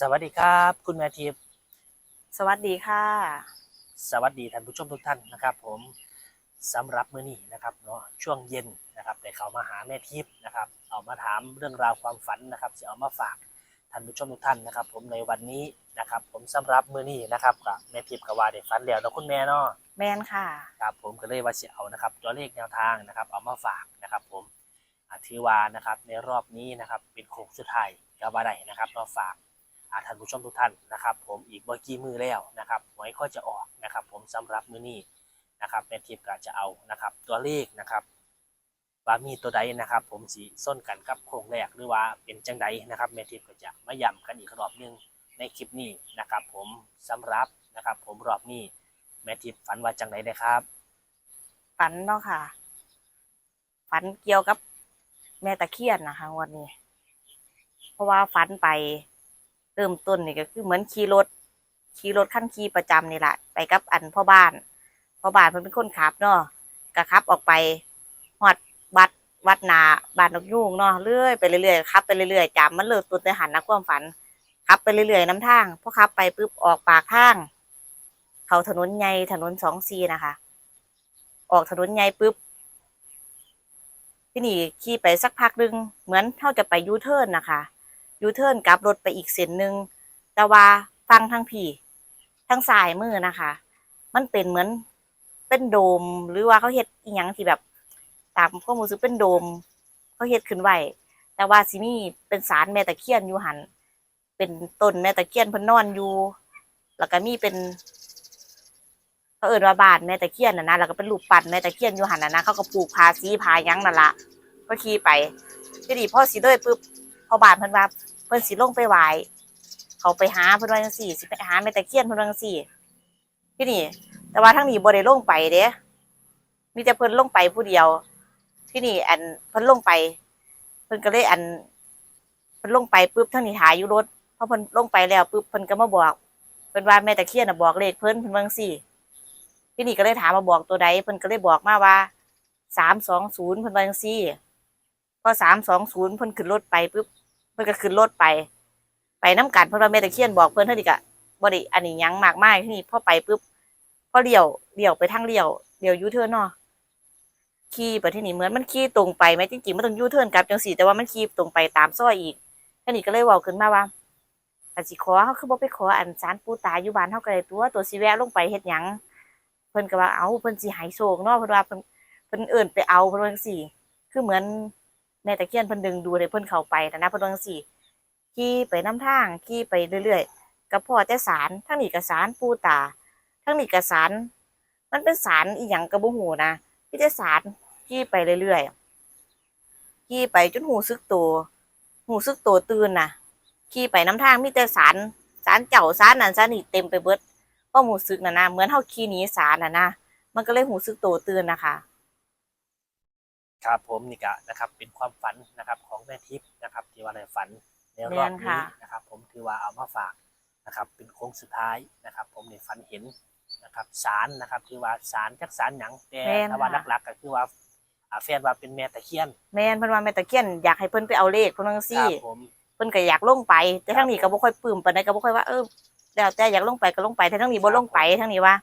สวัสดีครับ คุณแม่ทิพย์สวัสดีค่ะ สวัสดีท่านผู้ชมทุกท่านนะครับ ผมสำหรับมื้อนี้นะครับเนาะช่วงเย็นนะครับได้เข้ามาหาแม่ทิพย์นะครับ เอามาถามเรื่องราวความฝันนะครับจะเอามาฝากท่านผู้ชมทุกท่านนะครับ ผมในวันนี้นะครับ ผมสำหรับมื้อนี้นะครับกับแม่ทิพย์กับว่าได้ฝันแล้วแล้วคุณแม่เนาะแมนค่ะครับผมก็เลยว่าจะเอานะครับตัวเลขแนวทางนะครับ เอามาฝากนะครับ ผมอาถือว่านะครับในรอบนี้นะครับเป็นโค้งสุดท้ายก็ว่าได้นะครับมาฝากอ่า ท่านผู้ชมทุกท่านนะครับ ผมอีกบ่กี่มือแล้วนะครับหวยก็จะออกนะครับ ผมสำหรับมือนี้นะครับแม่ทิพย์ก็จะเอานะครับ ตัวเลขนะครับว่ามีตัวใดนะครับ ผมสีส้นกันกับโครงแรกหรือว่าเป็นจังใดนะครับแม่ทิพย์ก็จะมาย้ำกันอีกรอบหนึงในคลิปนี้นะครับ ผมสำหรับนะครับ ผมรอบนี้แม่ทิพย์ฝันว่าจังใดนะครับฝันเนาะค่ะฝันเกี่ยวกับแม่ตะเคียนนะคะวันนี้ เพราะว่าฝันไป เริ่มต้นนี่ก็คือเหมือนขี่รถขี่รถขั้นขี่ประจำนี่แหละไปกับอันพ่อบ้านพ่อบ้านเพิ่นเป็นคนขับเนาะก็ขับออกไปหอดวัดวัดนาบ้านนกยูงเนาะเรื่อยไปเรื่อยๆขับไปเรื่อยๆจำมันเลิกตุนในหันนะความฝันขับไปเรื่อยๆน้ำทางพอขับไปปุ๊บออกปากทาง เขาถนนใหญ่ถนนสองซีนะคะ ออกถนนใหญ่ปุ๊บที่นี่ขี่ไปสักพักหนึงเหมือนเท่าจะไปยูเทิร์นนะคะ ยูเทิร์นกลับรถไปอีกเส้นหนึ่งแต่ว่าฟังทางผีทางสายมือนะคะ มันเป็นเหมือนเป็นโดมหรือว่าเขาเฮ็ดอีหยังที่แบบตามข้อมูลซึกเป็นโดมเขาเฮ็ดขึ้นไว้แต่ว่าสิมีเป็นสารแม่ตะเคียนอยู่หันเป็นต้นแม่ตะเคียนเพิ่นนอนอยู่แล้วก็มีเป็นเขาเอิ้นว่าบานแม่ตะเคียนน่ะนะแล้วก็เป็นรูปปั้นแม่ตะเคียนอยู่หันน่ะนะเขาก็ปลูกพาสีพายังนั่นละก็ขี่ไปทีนี้พ่อสิเลยปุ๊บพ่อบานเพิ่นว่า เพิ่นสิลงไปไหว้เขาไปหาเพิ่นว่าจังซี่สิไปหาแม่ตะเคียนเพิ่นว่าจังซี่ที่นี้แต่ว่าทั้งนี้บ่ได้ลงไปเด้มีแต่เพิ่นลงไปผู้เดียว ที่นี่ อันเพิ่นลงไป เพิ่นก็เลยอันเพิ่นลงไปปุ๊บทั้งนี้หาอยู่รถพอเพิ่นลงไปแล้วปุ๊บเพิ่นก็มาบอกเพิ่นว่าแม่ตะเคียนน่ะบอกเลขเพิ่นเพิ่นว่าจังซี่ที่นี่ก็เลยถามมาบอกตัวใดเพิ่นก็เลยบอกมาว่าสามสองศูนย์เพิ่นว่าจังซี่พอสามสองศูนย์เพิ่นขึ้นรถไปปุ๊บ เพิ่นก็ขึ้นรถไป ไปน้ำกันเพิ่นว่าแม่ตะเคียนบอกเพิ่นเท่านี้ก็บ่ได้อันนี้หยังมากมายที่นี่พอไปปุ๊บพอเลี้ยวเลี้ยวไปทางเลี้ยวเลี้ยวยูเทิร์นเนาะขี่ไปที่นี่เหมือนมันขี่ตรงไปไหมจริงๆมันต้องยูเทิร์นกลับจังซี่แต่ว่ามันขี่ตรงไปตามซอยอีกท่านี่ก็เลยเว้าขึ้นมาว่าอันสิขอเฮาคือบ่ไปขออันศาลปู่ตาอยู่บ้านเฮาก็ได้ตัวตัวสิแวะลงไปเฮ็ดหยังเพิ่นก็ว่าเอาเพิ่นสิหายโศกเนาะเพิ่นว่าเพิ่นเพิ่นเอิ้นไปเอาเพิ่นว่าจังซี่ คือเหมือน แม่ตะเคียนเพิ่นดึงดูให้เพิ่นเข้าไปแต่นะเพิ่นว่าจังซี่ขี่ไปนํทางขี่ไปเรื่อยๆก็พอแต่ศาลทางนี้ก็ศาลปู่ตาทางนี้ก็ศาลมันเป็นศาลอีหยังก็บ่ฮู้นะมีแต่ศาลขี่ไปเรื่อยๆขี่ไปจนหูซึกตัวหูซึกตัวตื่นนะขี่ไปนํทางมีแต่ศาลศาลเจ้าศาลนั่นศาลนี่เต็มไปเบิดก็หูซึกนะนะเหมือนเฮาขี่หนีสารนะนะมันก็เลยหูซึกโตตื่นนะคะ ครับผมนี่ก็นะครับเป็นความฝันนะครับของแม่ทิพย์นะครับที่ว่าในฝันในรอบแม่นนี้ค่ะนะครับ ผมถือว่าเอามาฝากนะครับ เป็นโค้งสุดท้ายนะครับ ผมในฝันเห็นนะครับสารนะครับที่ว่าสารจักสารหยังแต่แม่นถ้าว่าค่ะหลักๆก็คือว่าอ่าแฟนว่าเป็นแม่ตะเคียน แม่นเพิ่นว่าแม่ตะเคียนอยากให้เพิ่นไปเอาเลขเพิ่นว่าจังคซี่รับผมเพิ่นก็อยากลงไป แต่ครับทางนี้ก็บ่ค่อยปลื้มปานใดก็บ่ค่อยว่าเออแล้วแต่อยากลงไปก็ลงไปแต่ทางนี้บ่ลงไปทางนี้ว่า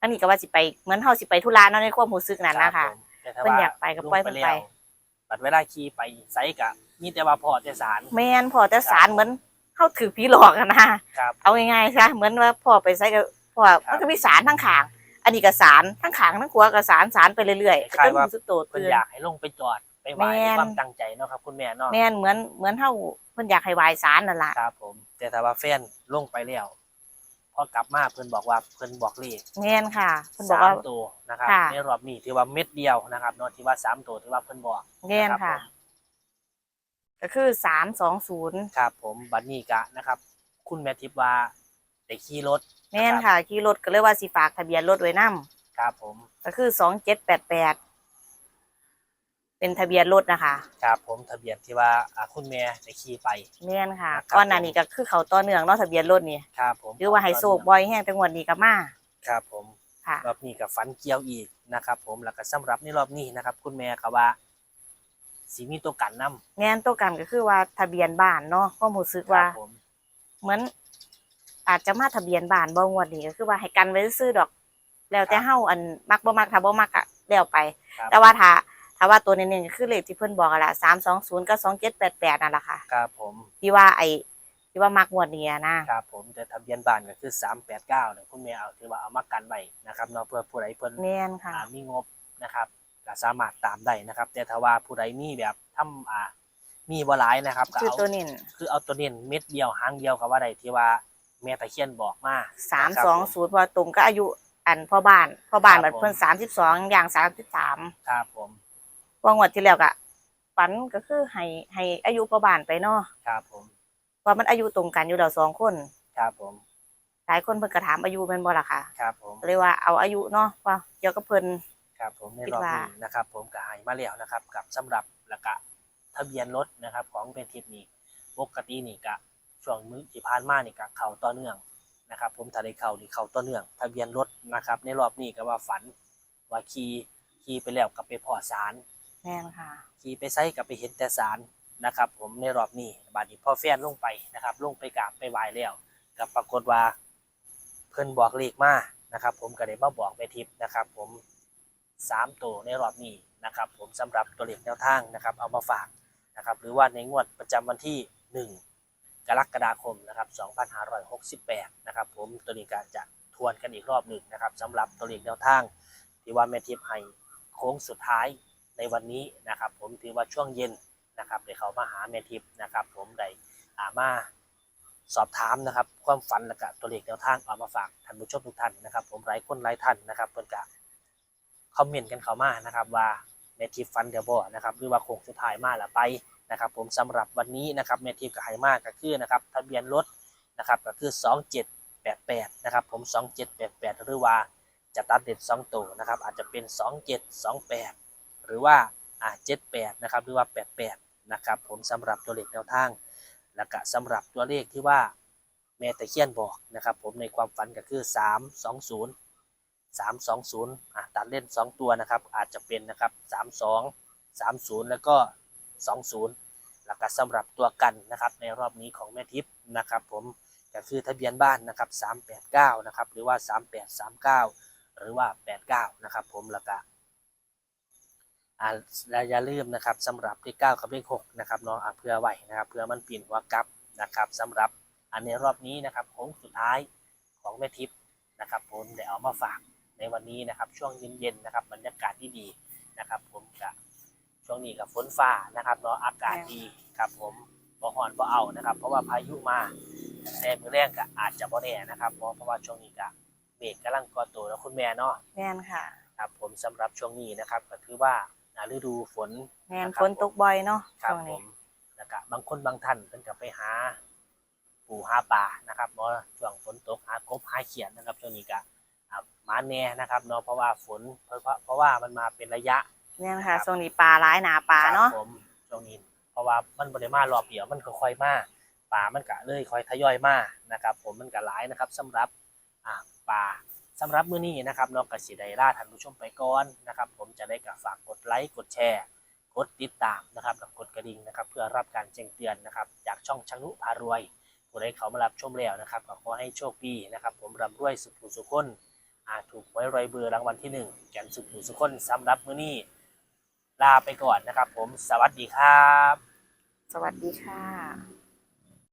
ทางนี้ก็ว่าสิไปเหมือนเฮาสิไปธุระเนาะในความรู้สึกนั้นนะรัคะบผม แต่ถ้าเพิ่นว่าอยากไปก็ปล่อยเพิ่นไปลงแล้วบัดเวลาขี่ไปไสกะมีแต่ว่าพอแต่สาร แม่นพอแต่สารเหมือนเฮาถือผีหลอกอะนะครับ เอาง่ายๆซะเหมือนว่าพ่อไปไสก็พ่อมันก็มีสารทั้งข้าง อันนี้ก็สารทั้งข้างทั้งขวาก็สารสารไปเรื่อยๆจนรู้สึกโตเพิ่นตื่น อยากให้ลงไปจอดไปไหว้แม่นในความตั้งใจเนาะครับ คุณแม่เนาะแม่นเหมือนเหมือนเฮาเพิ่นอยากให้วายสารนั่นล่ะ ครับผม แต่ถ้าว่าแฟนลงไปแล้ว พอกลับมาเพิ่นบอกว่าเพิ่นบอกเลขแม่นค่ะเพิ่นบอกสาว่ามตัวนะครับค่ะ ในรอบนี้ถือว่าเม็ดเดียวนะครับเนาะที่ว่าสามตัวที่ว่าเพิ่นบอกแม่นค่ะก็คือสามสองศูนย์ครับผมบัดนี้กะนะครับ คุณแม่ทิพย์ว่าได้ขี่รถแม่นค่ะขี่รถก็เลยว่าสิฝากทะเบียนรถไว้นํครับผมก็คือสองเจ็ดแปดแปด เป็นทะเบียนรถนะคะครับผมทะเบียนที่ว่าอ่าคุณแม่ได้ขี่ไป แม่นค่ะครับ ก้อนหน้านี้ก็คือเขาต่อเนื่องเนาะทะเบียนรถนี่ครับผมหรือว่าไฮโซบอยแห้งแต่งวดนี้ก็มาครับผม ค่ะ รอบนี้กับฟันเกี่ยวอีกนะครับผมแล้วก็สำหรับในรอบนี้นะครับ คุณแม่เขาว่าสีมีตัวกันนำแม่นตัวกันก็คือว่าทะเบียนบ้านเนาะก็รู้สึกคว่ารับผมเหมือนอาจจะมาทะเบียนบ้านบ่งวดนี้ก็คือว่าให้กันไว้ซื้อดอก แล้วแต่เฮาอันมักบ่มักถ้าบ่มักอะแล้วไป ครับแต่ว่าถ้า ถ้าว่าตัวนี้ๆก็คือเลขที่เพิ่นบอกอะล่ะ320กับ2788นั่นล่ะค่ะ ครับผมที่ว่าไอ้ที่ว่ามักงวดนี้อะนะ ครับผมแต่ทะเบียนบ้านก็คือสามแปดเก้าเนี่ยคุณแม่เอาถือว่าเอามากันไว้นะครับเนาะเพื่อผู้ใดเพิ่นแม่นค่ะ อ่ามีงบนะครับก็สามารถตามได้นะครับ แต่ถ้าว่าผู้ใดมีแบบทำอ่ามีบ่หลายนะครับก็คือเอาตัวนี้คือเอาตัวเน้นเม็ดเดียวหางเดียวกับว่าใดที่ว่าแม่ตะเคียนบอกมาสามนะครับสองผม ศูนย์พอตุ่มก็อายุอันพ่อบ้านพ่อบ้านครับแบบเพิ่นผม สามสิบสองอย่างสามสิบสาม ครับผม ว่างวดที่แล้วก็ฝันก็คือให้ให้อายุพ่อบ้านไปเนาะครับผมว่ามันอายุตรงกันอยู่แล้วสองคน ครับผม หลายคนเพิ่นก็ถามอายุแม่นบ่ล่ะค่ะ ครับผม เลยว่าเอาอายุเนาะว่าเกี่ยวกับเพิ่น ครับผมในคิดรอบว่านี้นะครับ ผมก็ให้มาแล้วนะครับ กับสำหรับและกะทะเบียนรถนะครับ ของเป็นทิพย์นี่ปกตินี่กะช่วงมื้อที่ผ่านมานี่กะเข้าต่อเนื่องนะครับ ผมถ้าได้เข้านี่เข้าต่อเนื่อง ทะเบียนรถนะครับ ในรอบนี้ก็ว่าฝันว่าขี่ขี่ไปแล้วกับไปพอสาร แม่นค่ะ ขี่ไปไซกับไปเห็นแต่สารนะครับ ผมในรอบนี้บาดนี้พ่อแฟนลงไปนะครับ ลงไปกราบไปไหว้แล้วกับปรากฏว่า เพิ่นบอกเลขมานะครับ ผมก็ได้มาบอกไปทิพย์นะครับ ผมสามตัวในรอบนี้นะครับ ผมสำหรับตัวเลขแนวทางนะครับ เอามาฝากนะครับ หรือว่าในงวดประจำวันที่ 1 กรกฎาคมนะครับ 2568 นะครับ ผมตัวนี้ก็จะทวนกันอีกรอบหนึ่งนะครับสำหรับตัวเลขแนวทางที่ว่าแม่ทิพย์ให้โค้งสุดท้าย ในวันนี้นะครับ ผมถือว่าช่วงเย็นนะครับเดี๋ยวเขามาหาแม่ทิพย์นะครับ ผมได้อามาสอบถามนะครับ ความฝันและกะตัวเลขแนวทางเอามาฝากท่านผู้ชมทุกท่านนะครับ ผมหลายคนหลายท่านนะครับเพื่อนกะคอมเมนต์กันเข้ามานะครับ ว่าแม่ทิพย์ฟันเดียวบ่นะครับหรือว่าคงสุดท้ายมาหรือไปนะครับ ผมสำหรับวันนี้นะครับแม่ทิพย์กับไฮมากก็คือนะครับทะเบียนรถนะครับก็คือ 2788นะครับผม 2788 หรือว่าจะตัดเด็ด2ตัวนะครับอาจจะเป็น 2728 หรือว่าอ่าเจ็ดแปดนะครับหรือว่าแปดแปดนะครับผมสำหรับตัวเลขแนวทาง แล้วก็สำหรับตัวเลขที่ว่าแม่ตะเคียนบอกนะครับ ผมในความฝันก็คือสามสองศูนย์สามสองศูนย์อะตัดเล่นสองตัวนะครับ อาจจะเป็นนะครับสามสองสามศูนย์แล้วก็สองศูนย์แล้วก็สำหรับตัวกันนะครับในรอบนี้ของแม่ทิพย์นะครับผมก็คือทะเบียนบ้านนะครับสามแปดเก้านะครับ หรือว่าสามแปดสามเก้าหรือว่า 89 นะครับผมแล้วก็ อ่าและอย่าลืมนะครับสำหรับเลข9กับเลข6นะครับเนาะอะเพื่อไว้นะครับเพื่อมันเปลี่ยนหัวกลับนะครับสำหรับอันในรอบนี้นะครับโค้งสุดท้ายของแม่ทิพย์นะครับผมได้เอามาฝากในวันนี้นะครับช่วงเย็นๆนะครับบรรยากาศที่ดีนะครับ ผมกับช่วงนี้กับฝนฟ้านะครับเนาะอากาศดีครับผมบ่ฮ้อนบ่เอานะครับ เพราะว่าพายุมาแต่มือแรงก็อาจจะบ่แน่นะครับเพราะเพราะว่าช่วงนี้ก็เมฆกำลังก่อตัวแล้วคุณแม่เนาะแม่นค่ะครับผมสำหรับช่วงนี้นะครับก็คือว่า อ่าฤดูฝนแม่นนะครับฝนตกบ่อยเนาะครับช่วงผนี้มแล้วก็บางคนบางท่านเพิ่นก็ไปหาปูหาปลานะครับเนาะช่วงฝนตกหากบหาเขียดนะครับช่วงนี้ก็อ่ามาแน่นะครับเนาะเพราะว่าฝนเพราะเพราะว่ามันมาเป็นระยะ แม่นค่ะช่วงนี้ปลาร้ายหนาปลาเนาะครับผมช่วงนี้เพราะว่ามันบ่ได้มารอบเดียวมันค่อยๆมาปลามันก็เลยค่อยทยอยมานะครับ ผมมันก็หลายนะครับสำหรับอ่าปลา สำหรับมื้อนี้นะครับเนาะก็สิได้ลาท่านผู้ชมไปก่อนนะครับ ผมจะได้กับฝากกดไลค์กดแชร์ กดติดตามนะครับกับกดกระดิ่งนะครับ เพื่อรับการแจ้งเตือนนะครับ จากช่องชังนุพารวยผู้ใดเขามารับชมแล้วนะครับก็ขอให้โชคดีนะครับ ผมร่ำรวยสุขสุขคนอาจถูกไว้รอยเบอร์รางวัลที่หนึ่งแก่นสุขสุขคนสำหรับมื้อนี้ลาไปก่อนนะครับ ผมสวัสดีครับ สวัสดีค่ะ